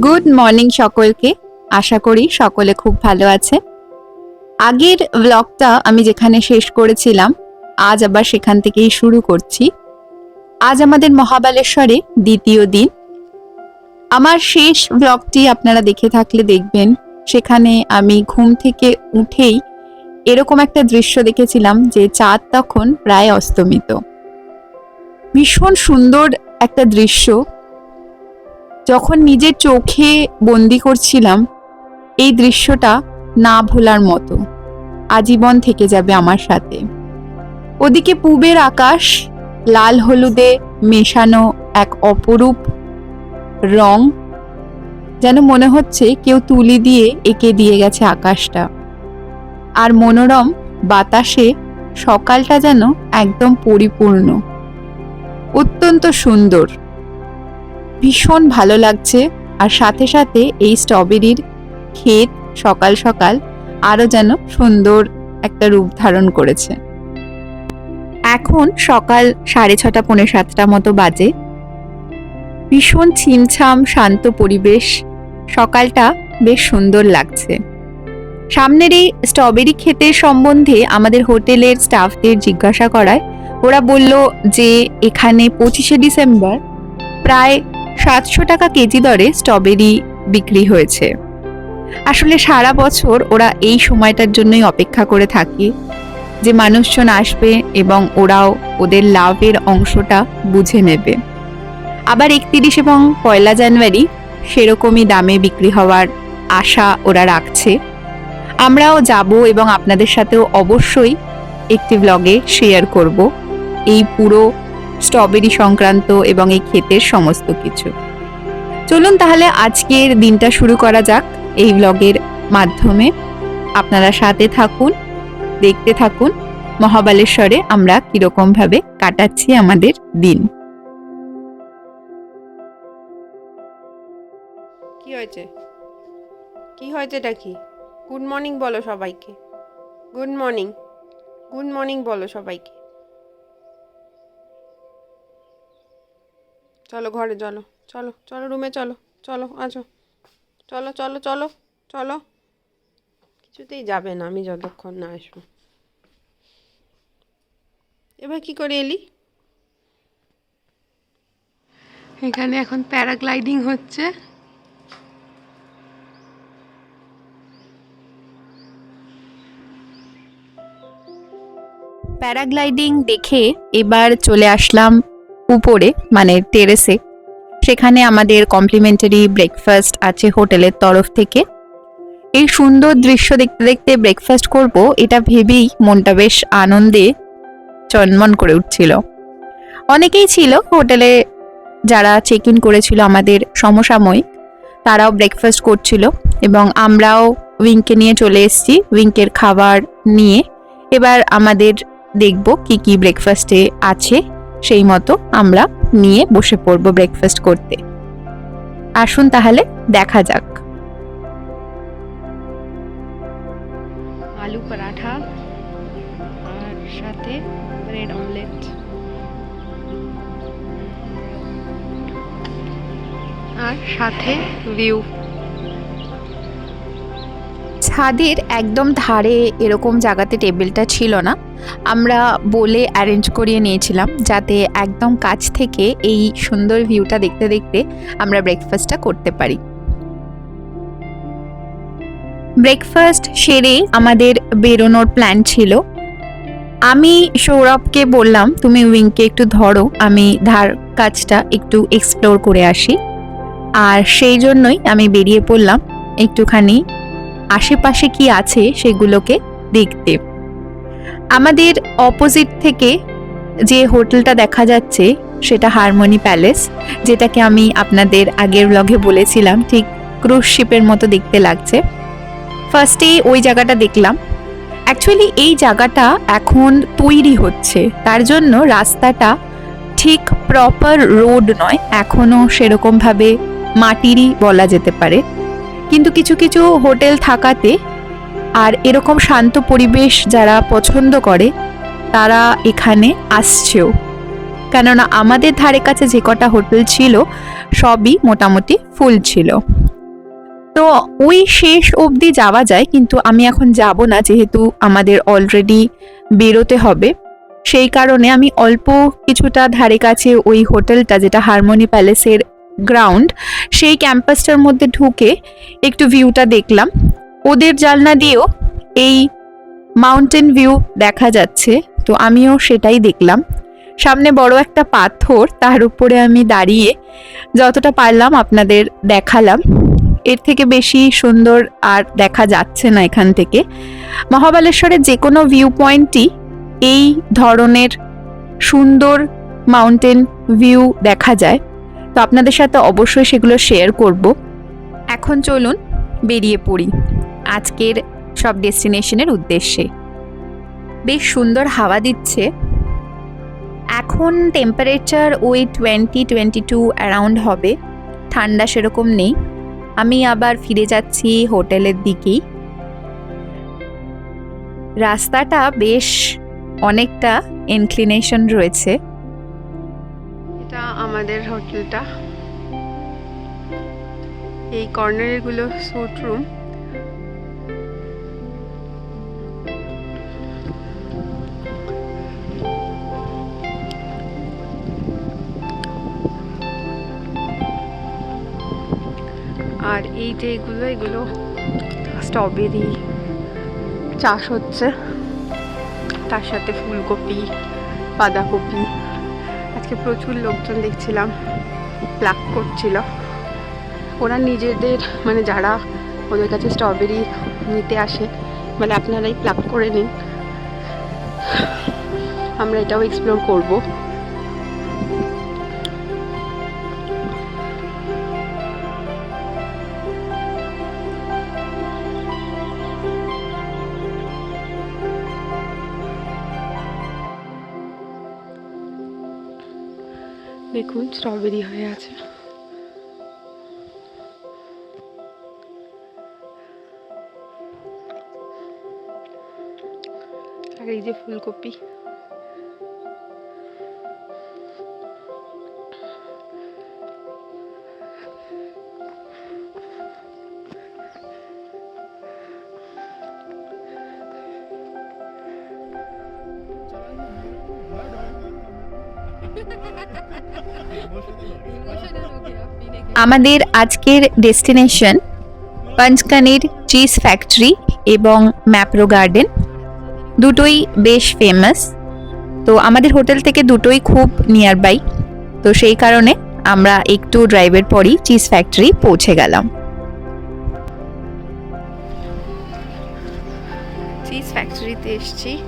Good morning সকলকে। আশা করি সকলে খুব ভালো আছে। আগের ব্লগটা আমি যেখানে শেষ করেছিলাম, আজ আবার সেখান থেকেই শুরু করছি। আজ আমাদের মহাবালেশ্বরে দ্বিতীয় দিন। আমার শেষ ব্লগটি আপনারা দেখে থাকলে দেখবেন, সেখানে আমি ঘুম থেকে উঠেই এরকম একটা দৃশ্য দেখেছিলাম যে চাঁদ তখন প্রায় অস্তমিত। ভীষণ সুন্দর একটা দৃশ্য। যখন নিজের চোখে বন্দি করছিলাম, এই দৃশ্যটা না ভোলার মতো। আজীবন থেকে যাবে আমার সাথে। ওদিকে পূবের আকাশ লাল হলুদে মেশানো এক অপরূপ রং, যেন মনে হচ্ছে কেউ তুলি দিয়ে এঁকে দিয়ে গেছে আকাশটা। আর মনোরম বাতাসে সকালটা যেন একদম পরিপূর্ণ। অত্যন্ত সুন্দর। ভীষণ ভালো লাগছে। আর সাথে সাথে এই স্ট্রবেরির ক্ষেত সকাল সকাল আরও যেন সুন্দর একটা রূপ ধারণ করেছে। এখন সকাল সাড়ে ছটা, পৌনে সাতটা মতো বাজে। ভীষণ ছিমছাম, শান্ত পরিবেশ। সকালটা বেশ সুন্দর লাগছে। সামনের এই স্ট্রবেরি ক্ষেতের সম্বন্ধে আমাদের হোটেলের স্টাফদের জিজ্ঞাসা করায়, ওরা বলল যে এখানে পঁচিশে ডিসেম্বর প্রায় সাতশো টাকা কেজি দরে স্ট্রবেরি বিক্রি হয়েছে। আসলে সারা বছর ওরা এই সময়টার জন্যই অপেক্ষা করে থাকে যে মানুষজন আসবে এবং ওরাও ওদের লাভের অংশটা বুঝে নেবে। আবার একত্রিশ এবং পয়লা জানুয়ারি সেরকমই দামে বিক্রি হওয়ার আশা ওরা রাখছে। আমরাও যাব এবং আপনাদের সাথেও অবশ্যই একটি ব্লগে শেয়ার করব। এই পুরো স্ট্রবেরি সংক্রান্ত এবং এই ক্ষেতের সমস্ত কিছু। চলুন তাহলে আজকের দিনটা শুরু করা যাক এই ব্লগের মাধ্যমে। আপনারা সাথে থাকুন, দেখতে থাকুন, মহাবালেশ্বরে আমরা কীরকম ভাবে কাটাচ্ছি আমাদের দিন। কি হয়েছে? কি হয়েছে এটা কি? গুড মর্নিং বলো সবাইকে। Good morning. গুড মর্নিং বলো সবাইকে। চলো ঘরে চলো চলো চলো রুমে চলো চলো আছো। চলো চলো চলো চলো। কিছুতেই যাবে না আমি যতক্ষণ না আসব। এবার কি করে এলি? এখানে এখন প্যারাগ্লাইডিং হচ্ছে। প্যারাগ্লাইডিং দেখে এবার চলে আসলাম উপরে মানে টেরেসে সেখানে আমাদের কমপ্লিমেন্টারি ব্রেকফাস্ট আছে হোটেলের তরফ থেকে। এই সুন্দর দৃশ্য দেখতে দেখতে ব্রেকফাস্ট করব, এটা ভেবেই মনটা বেশ আনন্দে চনমন করে উঠছিল। অনেকেই ছিল হোটেলে, যারা চেক ইন করেছিল আমাদের সমসাময়িক, তারাও ব্রেকফাস্ট করছিল এবং আমরাও উইংকে নিয়ে চলে এসেছি উইংকের খাবার নিয়ে। এবার আমাদের দেখব কি কি ব্রেকফাস্টে আছে। সেই মতো আমরা নিয়ে বসে পড়ব ব্রেকফাস্ট করতে। আসুন তাহলে দেখা যাক। আলু পরাঠা আর সাথে ব্রেড অমলেট আর সাথে ভিউ ছাদের একদম ধারে এরকম জায়গাতে টেবিলটা ছিল না। আমরা বলে অ্যারেঞ্জ করিয়ে নিয়েছিলাম যাতে একদম কাছ থেকে এই সুন্দর ভিউটা দেখতে দেখতে আমরা ব্রেকফাস্টটা করতে পারি। ব্রেকফাস্ট সেরে আমাদের বেরোনোর প্ল্যান ছিল। আমি সৌরভকে বললাম, তুমি উইংকে একটু ধরো, আমি ধার কাজটা একটু এক্সপ্লোর করে আসি। আর সেই জন্যই আমি বেরিয়ে পড়লাম। একটুখানি আশেপাশে কি আছে সেগুলোকে দেখতে। আমাদের অপোজিট থেকে যে হোটেলটা দেখা যাচ্ছে, সেটা হারমোনি প্যালেস, যেটাকে আমি আপনাদের আগের ব্লগে বলেছিলাম, ঠিক ক্রুজ শিপের মতো দেখতে লাগছে। ফার্স্টেই ওই জায়গাটা দেখলাম। অ্যাকচুয়ালি এই জায়গাটা এখন তৈরি হচ্ছে। তার জন্য রাস্তাটা ঠিক প্রপার রোড নয় এখনও সেরকমভাবে মাটিরই বলা যেতে পারে। কিন্তু কিছু কিছু হোটেল থাকাতে আর এরকম শান্ত পরিবেশ যারা পছন্দ করে, তারা এখানে আসছেও। কেননা আমাদের ধারে কাছে যে কটা হোটেল ছিল, সবই মোটামুটি ফুল ছিল। তো ওই শেষ অবধি যাওয়া যায়, কিন্তু আমি এখন যাব না, যেহেতু আমাদের অলরেডি বেরোতে হবে। সেই কারণে আমি অল্প কিছুটা ধারে কাছে ওই হোটেলটা, যেটা হারমোনি প্যালেসের গ্রাউন্ড সেই ক্যাম্পাসটার মধ্যে ঢুকে একটু ভিউটা দেখলাম। ওদের জালনা দিয়েও এই মাউন্টেন ভিউ দেখা যাচ্ছে। তো আমিও সেটাই দেখলাম। সামনে বড় একটা পাথর, তার উপরে আমি দাঁড়িয়ে যতটা পারলাম আপনাদের দেখালাম। এর থেকে বেশি সুন্দর আর দেখা যাচ্ছে না এখান থেকে। মহাবালেশ্বরের যে কোনো ভিউ পয়েন্টই এই ধরনের সুন্দর মাউন্টেন ভিউ দেখা যায়। তো আপনাদের সাথে অবশ্যই সেগুলো শেয়ার করব। এখন চলুন বেরিয়ে পড়ি। আজকের সব ডেস্টিনেশনের উদ্দেশ্যে। বেশ সুন্দর হাওয়া দিচ্ছে। এখন টেম্পারেচার ওই টোয়েন্টি টোয়েন্টি টু অ্যারাউন্ড হবে। ঠান্ডা সেরকম নেই। আমি আবার ফিরে যাচ্ছি হোটেলের দিকেই। রাস্তাটা বেশ অনেকটা ইনক্লিনেশন রয়েছে। এটা আমাদের হোটেলটা। এই কর্নারেরগুলো সুট রুম আর এই যে এগুলো এগুলো স্ট্রবেরি চাষ হচ্ছে। তার সাথে ফুলকপি, বাঁধাকপি। আজকে প্রচুর লোকজন দেখছিলাম প্লাক করছিল। ওরা নিজেদের মানে যারা ওদের কাছে স্ট্রবেরি নিতে আসে মানে আপনারাই প্লাক করে নিন। আমরা এটাও এক্সপ্লোর করব। দেখুন স্ট্রবেরি হয়ে আছে। যে ফুলকপি। আমাদের আজকের ডেস্টিনেশন পঞ্চকানির চিজ ফ্যাক্টরি এবং ম্যাপ্রো গার্ডেন। দুটোই বেশ ফেমাস তো আমাদের হোটেল থেকে দুটোই খুব নিয়ার বাই তো সেই কারণে আমরা একটু ড্রাইভের পরই চিজ ফ্যাক্টরি পৌঁছে গেলাম। চিজ ফ্যাক্টরিতে এসছি।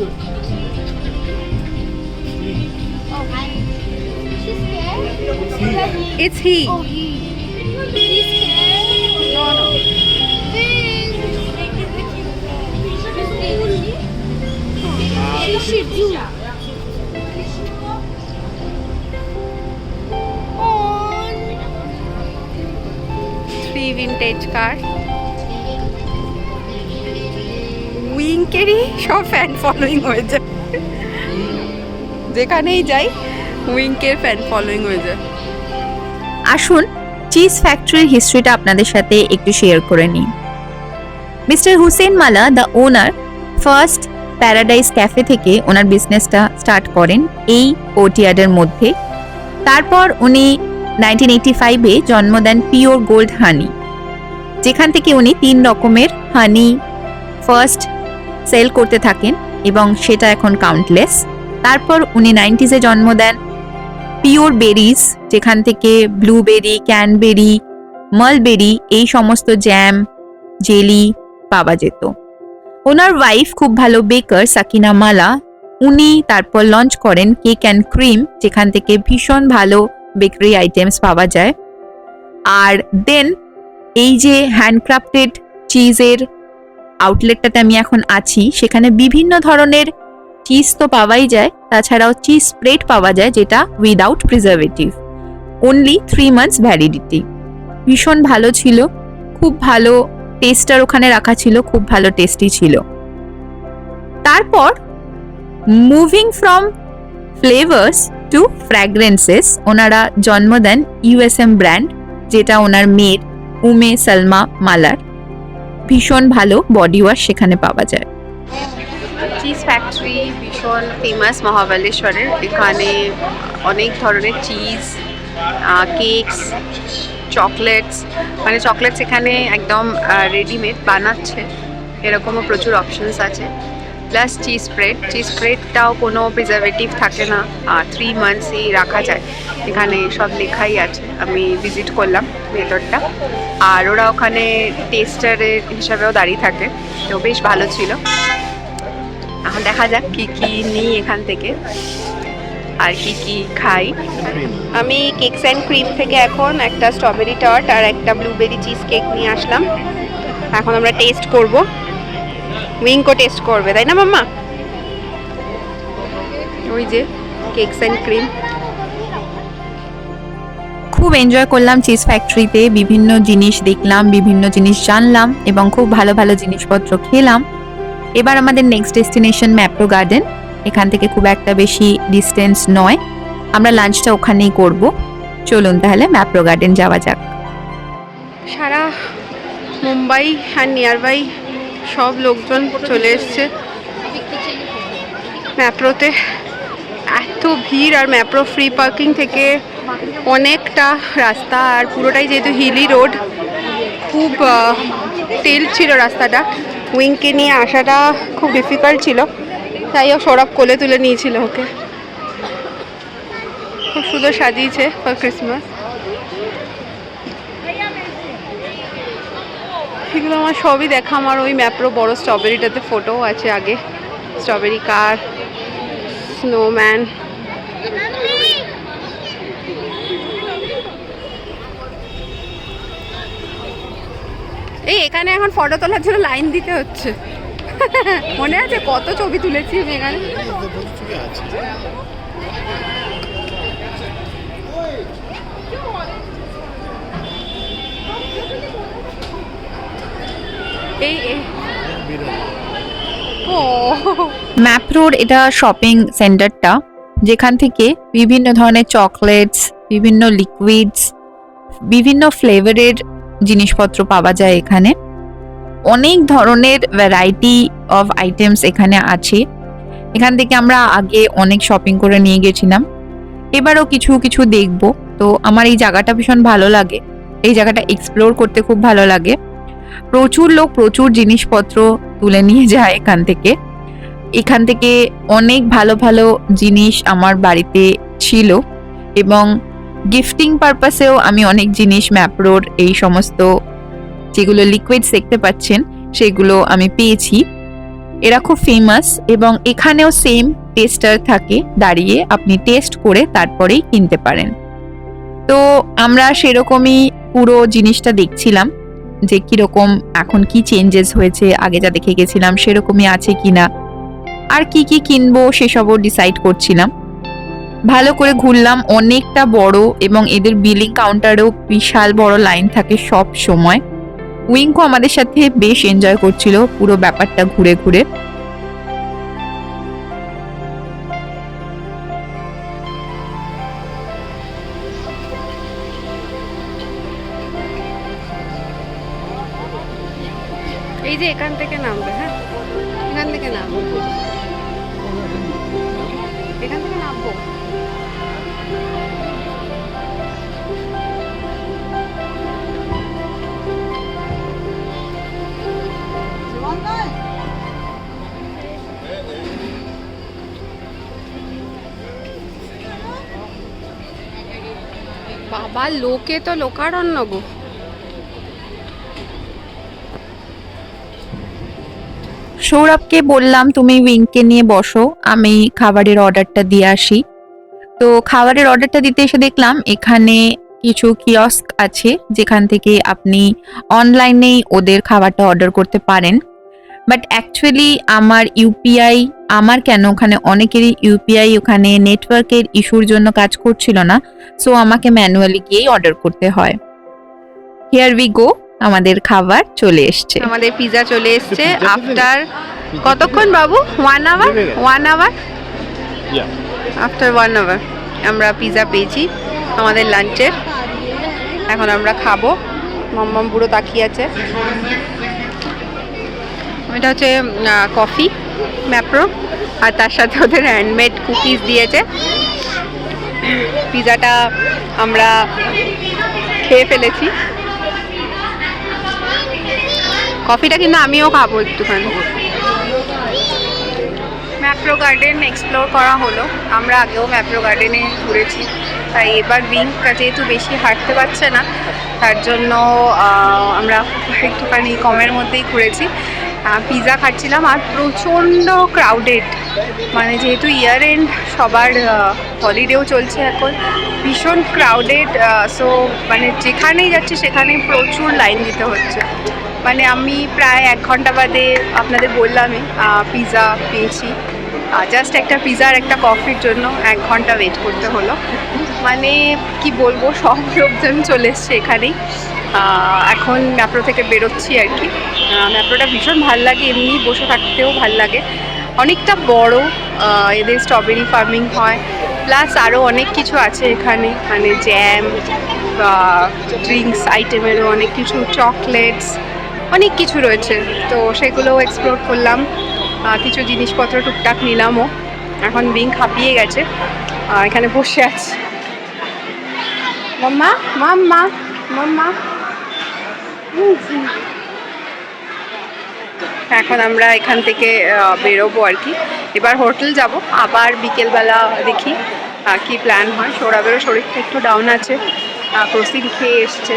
Hi. Scared. It's he Oh, he. No, no. Three vintage car উইঙ্কেরই সব ফ্যান ফলোয়িং হয়ে যায় যেখানেই যাই উইঙ্কের ফ্যান ফলোয়িং হয়ে যায় আসুন চিজ ফ্যাক্টরির হিস্ট্রিটা আপনাদের সাথে একটু শেয়ার করে নিই। Mister Hussain Mala the owner First Paradise Cafe থেকে ওনার বিজনেসটা স্টার্ট করেন এই কোর্টিয়ার্ডের মধ্যে। তারপর উনি নাইনটিন এইটি ফাইভে জন্ম দেন পিওর গোল্ড হানি যেখান থেকে উনি তিন রকমের হানি ফার্স্ট সেল করতে থাকেন এবং সেটা এখন কাউন্টলেস তারপর উনি নাইনটিজে জন্ম দেন পিওর বেরিজ, যেখান থেকে ব্লুবেরি, ক্যানবেরি, মালবেরি, এই সমস্ত জ্যাম জেলি পাওয়া যেত। ওনার ওয়াইফ খুব ভালো বেকার সাকিনা মালা। উনি তারপর লঞ্চ করেন কেক অ্যান্ড ক্রিম যেখান থেকে ভীষণ ভালো বেকারি আইটেমস পাওয়া যায়। আর দেন এই যে হ্যান্ডক্রাফটেড চিজের আউটলেটটাতে আমি এখন আছি, সেখানে বিভিন্ন ধরনের চিজ তো পাওয়াই যায়, তাছাড়াও চিজ স্প্রেড পাওয়া যায় যেটা without preservative only three months validity ভীষণ ভালো ছিল, খুব ভালো টেস্টার ওখানে রাখা ছিল, খুব ভালো টেস্টি ছিল। তারপর moving from flavours to fragrances ওনারা জন্ম দেন ইউএসএম ব্র্যান্ড যেটা ওনার মেয়ের উমে সালমা মালার। ভীষণ ভালো বডি ওয়াশ সেখানে পাওয়া যায়। চিজ ফ্যাক্টরি ভীষণ ফেমাস মহাবালেশ্বরের। এখানে অনেক ধরনের চিজ কেকস চকলেটস মানে চকলেটস এখানে একদম রেডিমেড বানাচ্ছে। এরকমও প্রচুর অপশনস আছে। প্লাস চিজ স্প্রেড চিজ স্প্রেডটাও কোনো প্রিজারভেটিভ থাকে না। আর থ্রি মান্থসই রাখা যায়। এখানে সব লেখাই আছে। আমি ভিজিট করলাম ভেতরটা। আর ওরা ওখানে টেস্টারের হিসাবেও দাঁড়িয়ে থাকে। তো বেশ ভালো ছিল। এখন দেখা যাক কি কি নিই এখান থেকে। আর কি কি খাই। আমি কেকস অ্যান্ড ক্রিম থেকে এখন একটা স্ট্রবেরি টার্ট আর একটা ব্লুবেরি চিজ কেক নিয়ে আসলাম। এখন আমরা টেস্ট করব। উইঙ্কও টেস্ট করবে, তাই না মাম্মা? ওই যে কেকস অ্যান্ড ক্রিম খুব এনজয় করলাম চিজ ফ্যাক্টরিতে বিভিন্ন জিনিস দেখলাম, বিভিন্ন জিনিস জানলাম এবং খুব ভালো ভালো জিনিসপত্র খেলাম। এবার আমাদের নেক্সট ডেস্টিনেশন ম্যাপ্রো গার্ডেন এখান থেকে খুব একটা বেশি ডিস্টেন্স নয়। আমরা লাঞ্চটা ওখানেই করব। চলুন তাহলে ম্যাপ্রো গার্ডেন যাওয়া যাক। সারা মুম্বাই আর নিয়ারবাই সব লোকজন চলে এসছে। ম্যাপ্রোতে এত ভিড় আর ম্যাপ্রো ফ্রি পার্কিং থেকে অনেকটা রাস্তা আর পুরোটাই যেহেতু হিলি রোড খুব তেল ছিল রাস্তাটা। উইংকে নিয়ে আসাটা খুব ডিফিকাল্ট ছিল। তাই ও সৌরভ কোলে তুলে নিয়েছিল ওকে। খুব সুন্দর সাজিয়েছে ফর ক্রিসমাস এগুলো আমার সবই দেখা, আমার ওই ম্যাপ্রো বড় স্ট্রবেরিটাতে ফটোও আছে আগে। স্ট্রবেরি কার স্নোম্যান এই, এখানে এখন ফটো তোলার জন্য লাইন দিতে হচ্ছে। মনে আছে কত ছবি তুলেছি এখানে? ও। ম্যাপ্রোর এটা শপিং সেন্টারটা যেখান থেকে বিভিন্ন ধরনের চকলেটস বিভিন্ন লিকুইডস বিভিন্ন ফ্লেভারের জিনিসপত্র পাওয়া যায় এখানে। অনেক ধরনের ভ্যারাইটি অফ আইটেমস এখানে আছে। এখান থেকে আমরা আগে অনেক শপিং করে নিয়ে গেছিলাম। এবারও কিছু কিছু দেখব। তো আমার এই জায়গাটা ভীষণ ভালো লাগে। এই জায়গাটা এক্সপ্লোর করতে খুব ভালো লাগে। প্রচুর লোক প্রচুর জিনিসপত্র তুলে নিয়ে যায় এখান থেকে। এখান থেকে অনেক ভালো ভালো জিনিস আমার বাড়িতে ছিল এবং গিফটিং পারপাসেও আমি অনেক জিনিস ম্যাপ্রোর এই সমস্ত যেগুলো লিকুইডস দেখতে পাচ্ছেন, সেগুলো আমি পেয়েছি। এরা খুব ফেমাস এবং এখানেও সেম টেস্টার থাকে, দাঁড়িয়ে আপনি টেস্ট করে তারপরেই কিনতে পারেন। তো আমরা সেরকমই পুরো জিনিসটা দেখছিলাম, যে কীরকম এখন কি চেঞ্জেস হয়েছে, আগে যা দেখে গেছিলাম সেরকমই আছে কিনা। আর কি কি কিনবো সেসবও ডিসাইড করছিলাম। ভালো করে ঘুরলাম, অনেকটা বড় এবং এদের বিলিং কাউন্টারেও বিশাল বড় লাইন থাকে সব সময়। উইঙ্কো আমাদের সাথে বেশ এনজয় করছিল পুরো ব্যাপারটা ঘুরে ঘুরে। এই যে এখান থেকে নামবে হ্যাঁ? এখান থেকে নামবো। এখান থেকে নামবো? বাবা লোকে তো লোকারণ্য গো। সৌরভকে বললাম, তুমি উইংকে নিয়ে বসো, আমি খাবারের অর্ডারটা দিয়ে আসি। তো খাবারের অর্ডারটা দিতে এসে দেখলাম, এখানে কিছু কিয়স্ক আছে, যেখান থেকে আপনি অনলাইনেই ওদের খাবারটা অর্ডার করতে পারেন। বাট অ্যাকচুয়ালি আমার ইউপিআই আমার কেন? ওখানে অনেকেরই ইউপিআই ওখানে নেটওয়ার্কের ইস্যুর জন্য কাজ করছিল না। সো আমাকে ম্যানুয়ালি গিয়েই অর্ডার করতে হয়। হিয়ার উই গো আমাদের খাবার চলে এসছে। আমাদের পিজা চলে এসছে। আফটার কতক্ষণ বাবু? One hour one hour after one hour আমরা পিজা পেয়েছি আমাদের লাঞ্চের এখন আমরা খাব। মাম্মাম পুরো তাকিয়ে আছে। এটা হচ্ছে কফি ম্যাপ্রো আর তার সাথে ওদের হ্যান্ডমেড কুকিজ দিয়েছে। পিজাটা আমরা খেয়ে ফেলেছি। কফিটা কিন্তু আমিও খাব একটুখানি। ম্যাপ্রো গার্ডেন এক্সপ্লোর করা হলো। আমরা আগেও ম্যাপ্রো গার্ডেনে ঘুরেছি। তাই এবার উইঙ্ক যেহেতু বেশি হাঁটতে পারছে না, তার জন্য আমরা একটুখানি কমের মধ্যেই ঘুরেছি। পিৎজা খাচ্ছিলাম আর প্রচণ্ড ক্রাউডেড মানে যেহেতু ইয়ার এন্ড সবার হলিডেও চলছে এখন। ভীষণ ক্রাউডেড সো মানে যেখানেই যাচ্ছি সেখানেই প্রচুর লাইন দিতে হচ্ছে। মানে আমি প্রায় এক ঘণ্টা বাদে আপনাদের বললামই পিৎজা পেয়েছি। জাস্ট একটা পিৎজা আর একটা কফির জন্য এক ঘণ্টা ওয়েট করতে হলো। মানে কি বলব, সব লোকজন চলে এসছে এখানেই। এখন ম্যাপ্রো থেকে বেরোচ্ছি আর কি। ম্যাপ্রোটা ভীষণ ভালো লাগে, এমনি বসে থাকতেও ভালো লাগে। অনেকটা বড় এদের স্ট্রবেরি ফার্মিং হয়। প্লাস আরও অনেক কিছু আছে এখানে মানে জ্যাম ড্রিঙ্কস আইটেমেরও অনেক কিছু চকলেটস অনেক কিছু রয়েছে। তো সেগুলো এক্সপ্লোর করলাম। কিছু জিনিসপত্র টুকটাক নিলামও। এখন বিং হাঁপিয়ে গেছে। এখানে বসে আছি। মাম্মা মাম্মা মাম্মা এখন আমরা এখান থেকে বেরোবো আর কি। এবার হোটেল যাব। আবার বিকেলবেলা দেখি কি প্ল্যান হয়। সৌরভেরও শরীরটা একটু ডাউন আছে। প্রসিন খেয়ে এসছে।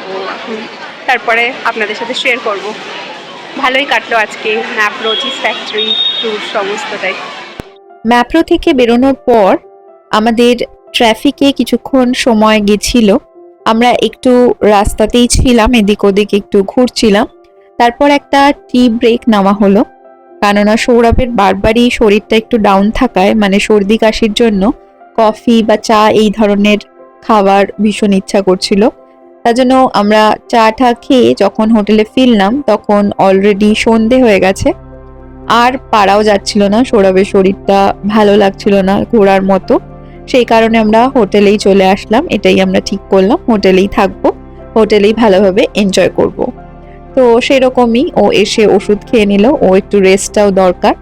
তো এখন তারপরে আপনাদের সাথে শেয়ার করব। ভালোই কাটলো আজকে। ম্যাপ্রো চিজ ফ্যাক্টরি ট্যুর সমস্তটাই। ম্যাপ্রো থেকে বেরোনোর পর আমাদের ট্রাফিকে কিছুক্ষণ সময় গেছিল। আমরা একটু রাস্তাতেই ছিলাম, এদিক ওদিক একটু ঘুরছিলাম। তারপর একটা টি ব্রেক নেওয়া হলো। কেননা সৌরভের বারবারই শরীরটা একটু ডাউন থাকায় মানে সর্দি কাশির জন্য কফি বা চা এই ধরনের খাবার ভীষণ ইচ্ছা করছিল। তার জন্য আমরা চা টা খেয়ে যখন হোটেলে ফিরলাম, তখন অলরেডি সন্ধে হয়ে গেছে। আর পাড়াও যাচ্ছিল না, সৌরভের শরীরটা ভালো লাগছিল না, ঘোরার মতো। সেই কারণে আমরা হোটেলেই চলে আসলাম, এটাই আমরা ঠিক করলাম, হোটেলেই থাকব, হোটেলেই ভালোভাবে এনজয় করব। তো সেরকমই ও এসে ওষুধ খেয়ে নিল, ও একটু রেস্টটাও দরকার।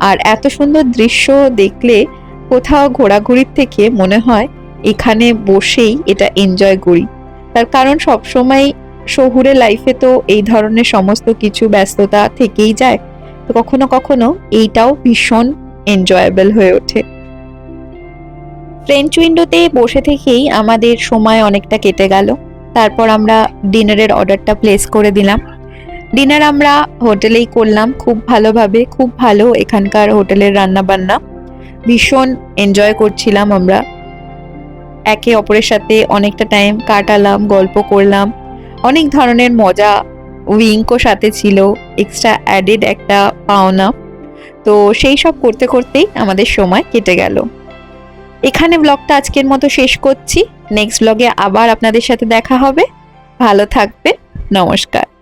আর এত সুন্দর দৃশ্য দেখলে কোথাও ঘোরাঘুরির থেকে মনে হয় এখানে বসেই এটা এনজয় করি। তার কারণ সবসময় শহুরে লাইফে তো এই ধরনের সমস্ত কিছু ব্যস্ততা থেকেই যায়। তো কখনো কখনো এইটাও ভীষণ এনজয়েবল হয়ে ওঠে। ফ্রেঞ্চ উইন্ডোতে বসে থেকেই আমাদের সময় অনেকটা কেটে গেল। তারপর আমরা ডিনারের অর্ডারটা প্লেস করে দিলাম। ডিনার আমরা হোটেলেই করলাম। খুব ভালোভাবে, খুব ভালো এখানকার হোটেলের রান্না বান্না ভীষণ এনজয় করছিলাম আমরা। একে অপরের সাথে অনেকটা টাইম কাটালাম, গল্প করলাম। অনেক ধরনের মজা উইঙ্কও সাথে ছিল এক্সট্রা অ্যাডেড একটা পাওনা। তো সেই সব করতে করতেই আমাদের সময় কেটে গেল। এখানে ব্লগটা আজকের মতো শেষ করছি। নেক্সট ব্লগে আবার আপনাদের সাথে দেখা হবে। ভালো থাকবে নমস্কার।